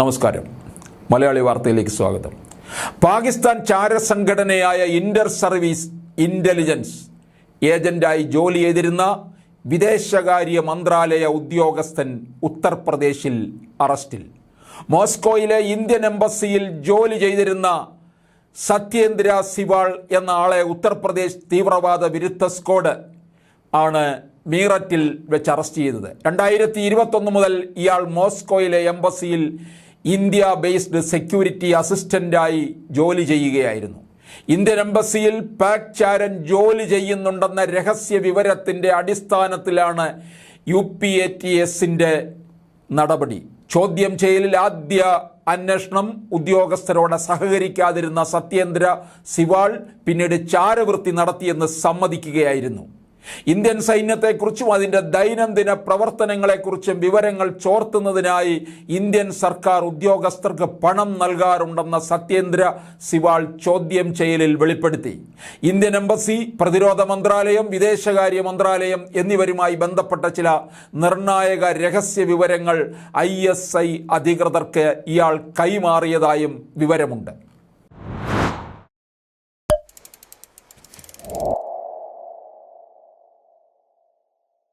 നമസ്കാരം. മലയാളി വാർത്തയിലേക്ക് സ്വാഗതം. പാകിസ്ഥാൻ ചാരസംഘടനയായ ഇന്റർ സർവീസ് ഇന്റലിജൻസ് ഏജന്റായി ജോലി ചെയ്തിരുന്ന വിദേശകാര്യ മന്ത്രാലയ ഉദ്യോഗസ്ഥൻ ഉത്തർപ്രദേശിൽ അറസ്റ്റിൽ. മോസ്കോയിലെ ഇന്ത്യൻ എംബസിയിൽ ജോലി ചെയ്തിരുന്ന സത്യേന്ദ്ര സിവാൾ എന്ന ആളെ ഉത്തർപ്രദേശ് തീവ്രവാദ വിരുദ്ധ സ്ക്വാഡ് ആണ് മീററ്റിൽ വെച്ച് അറസ്റ്റ് ചെയ്തത്. രണ്ടായിരത്തി ഇരുപത്തൊന്ന് മുതൽ ഇയാൾ മോസ്കോയിലെ എംബസിയിൽ ഇന്ത്യ ബേസ്ഡ് സെക്യൂരിറ്റി അസിസ്റ്റന്റായി ജോലി ചെയ്യുകയായിരുന്നു. ഇന്ത്യൻ എംബസിയിൽ പാക് ചാരൻ ജോലി ചെയ്യുന്നുണ്ടെന്ന രഹസ്യ വിവരത്തിന്റെ അടിസ്ഥാനത്തിലാണ് യു പി എ ടി എസിന്റെ നടപടി. ചോദ്യം ചെയ്യലിൽ ആദ്യ അന്വേഷണം ഉദ്യോഗസ്ഥരോട് സഹകരിക്കാതിരുന്ന സത്യേന്ദ്ര സിവാൾ പിന്നീട് ചാരവൃത്തി നടത്തിയെന്ന് സമ്മതിക്കുകയായിരുന്നു. ഇന്ത്യൻ സൈന്യത്തെക്കുറിച്ചും അതിന്റെ ദൈനംദിന പ്രവർത്തനങ്ങളെക്കുറിച്ചും വിവരങ്ങൾ ചോർത്തുന്നതിനായി ഇന്ത്യൻ സർക്കാർ ഉദ്യോഗസ്ഥർക്ക് പണം നൽകാറുണ്ടെന്ന സത്യേന്ദ്ര സിവാൾ ചോദ്യം ചെയ്യലിൽ വെളിപ്പെടുത്തി. ഇന്ത്യൻ എംബസി പ്രതിരോധ മന്ത്രാലയം വിദേശകാര്യ മന്ത്രാലയം എന്നിവരുമായി ബന്ധപ്പെട്ട ചില നിർണായക രഹസ്യ വിവരങ്ങൾ ഐ എസ് ഐ അധികൃതർക്ക് ഇയാൾ കൈമാറിയതായും വിവരമുണ്ട്.